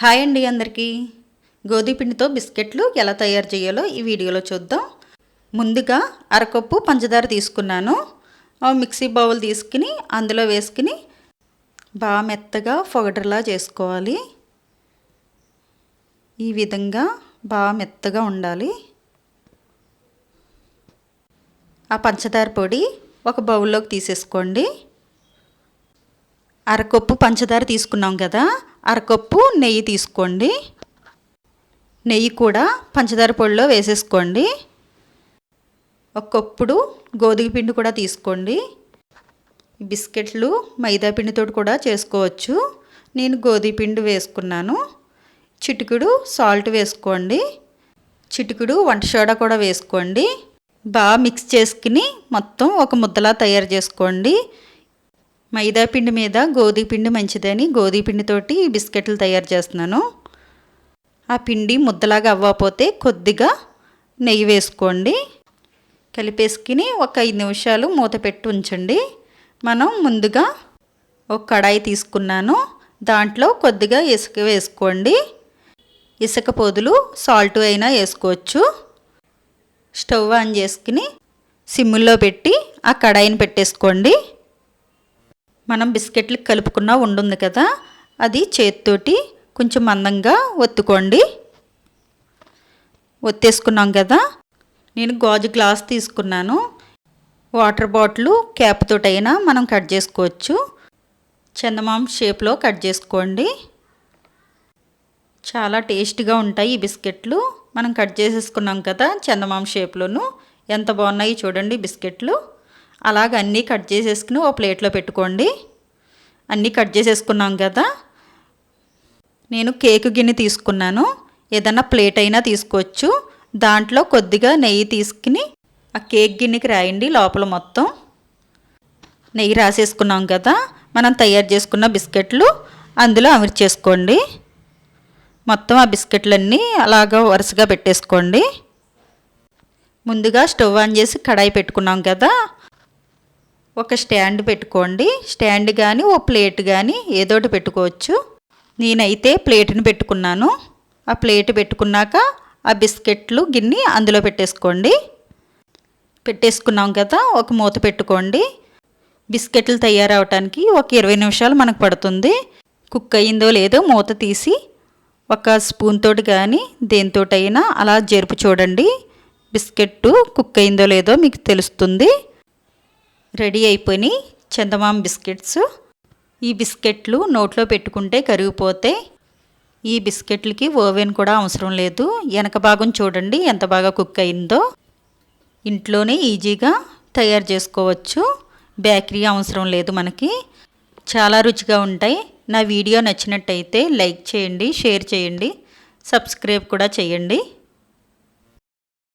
Hi అండి అందరికీ. గోధుమపిండితో బిస్కెట్లు ఎలా తయారు చేయాలో ఈ వీడియోలో చూద్దాం. ముందుగా అరకప్పు పంచదార తీసుకున్నాను. మిక్సీ బౌల్ తీసుకుని అందులో వేసుకుని బాగా మెత్తగా పొగటలా చేసుకోవాలి. ఈ విధంగా బాగా మెత్తగా ఉండాలి. ఆ పంచదార పొడి ఒక బౌల్లోకి తీసేసుకోండి. అరకప్పు పంచదార తీసుకున్నాం కదా అరకప్పు నెయ్యి తీసుకోండి. నెయ్యి కూడా పంచదార పొడిలో వేసేసుకోండి. ఒక కప్పుడు గోధుమ పిండి కూడా తీసుకోండి. బిస్కెట్లు మైదా పిండితో కూడా చేసుకోవచ్చు. నేను గోధుమ పిండి వేసుకున్నాను. చిటికుడు సాల్ట్ వేసుకోండి. చిటికుడు వంట సోడా కూడా వేసుకోండి. బాగా మిక్స్ చేసుకుని మొత్తం ఒక ముద్దలా తయారు చేసుకోండి. మైదాపిండి మీద గోధుమ పిండి మంచిదని గోధుమ పిండితోటి బిస్కెట్లు తయారు చేస్తున్నాను. ఆ పిండి ముద్దలాగా అవ్వకపోతే కొద్దిగా నెయ్యి వేసుకోండి. కలిపేసుకుని ఒక ఐదు నిమిషాలు మూత పెట్టి ఉంచండి. మనం ముందుగా ఒక కడాయి తీసుకున్నాను. దాంట్లో కొద్దిగా ఇసుక వేసుకోండి. ఇసుక పొదులు సాల్ట్ అయినా వేసుకోవచ్చు. స్టవ్ ఆన్ చేసుకుని సిమ్ముల్లో పెట్టి ఆ కడాయిని పెట్టేసుకోండి. మనం బిస్కెట్లు కలుపుకున్న ఉండుంది కదా అది చేతితోటి కొంచెం మందంగా ఒత్తుకోండి. ఒత్తేసుకున్నాం కదా నేను గాజు గ్లాస్ తీసుకున్నాను. వాటర్ బాటిల్ క్యాప్ అయినా మనం కట్ చేసుకోవచ్చు. చందమామ షేప్లో కట్ చేసుకోండి. చాలా టేస్ట్గా ఉంటాయి ఈ బిస్కెట్లు. మనం కట్ చేసేసుకున్నాం కదా చందమామ షేప్లోను. ఎంత బాగున్నాయి చూడండి బిస్కెట్లు. అలాగ అన్నీ కట్ చేసేసుకుని ఓ ప్లేట్లో పెట్టుకోండి. అన్నీ కట్ చేసేసుకున్నాం కదా. నేను కేక్ గిన్నె తీసుకున్నాను. ఏదన్నా ప్లేట్ అయినా తీసుకోవచ్చు. దాంట్లో కొద్దిగా నెయ్యి తీసుకుని ఆ కేక్ గిన్నెకి రాయండి లోపల మొత్తం. నెయ్యి రాసేసుకున్నాం కదా. మనం తయారు చేసుకున్న బిస్కెట్లు అందులో అమర్చేసుకోండి మొత్తం ఆ బిస్కెట్లన్నీ అలాగా వరుసగా పెట్టేసుకోండి. ముందుగా స్టవ్ ఆన్ చేసి కడాయి పెట్టుకున్నాం కదా. ఒక స్టాండ్ పెట్టుకోండి. స్టాండ్ కానీ ఓ ప్లేట్ కానీ ఏదోటి పెట్టుకోవచ్చు. నేనైతే ప్లేట్ని పెట్టుకున్నాను. ఆ ప్లేట్ పెట్టుకున్నాక ఆ బిస్కెట్లు గిన్నె అందులో పెట్టేసుకోండి. పెట్టేసుకున్నాం కదా ఒక మూత పెట్టుకోండి. బిస్కెట్లు తయారవటానికి ఒక ఇరవై నిమిషాలు మనకు పడుతుంది. కుక్ అయిందో లేదో మూత తీసి ఒక స్పూన్ తోటి కానీ దేనితోటైనా అలా జరుపు చూడండి. బిస్కెట్ కుక్ అయిందో లేదో మీకు తెలుస్తుంది. రెడీ అయిపోయి చందమామ బిస్కెట్స్. ఈ బిస్కెట్లు నోట్లో పెట్టుకుంటే కరిగిపోతే ఈ బిస్కెట్లకి ఓవెన్ కూడా అవసరం లేదు. వెనక భాగం చూడండి ఎంత బాగా కుక్ అయిందో. ఇంట్లోనే ఈజీగా తయారు చేసుకోవచ్చు. బేకరీ అవసరం లేదు మనకి. చాలా రుచిగా ఉంటాయి. నా వీడియో నచ్చినట్టయితే లైక్ చేయండి షేర్ చేయండి సబ్స్క్రైబ్ కూడా చేయండి.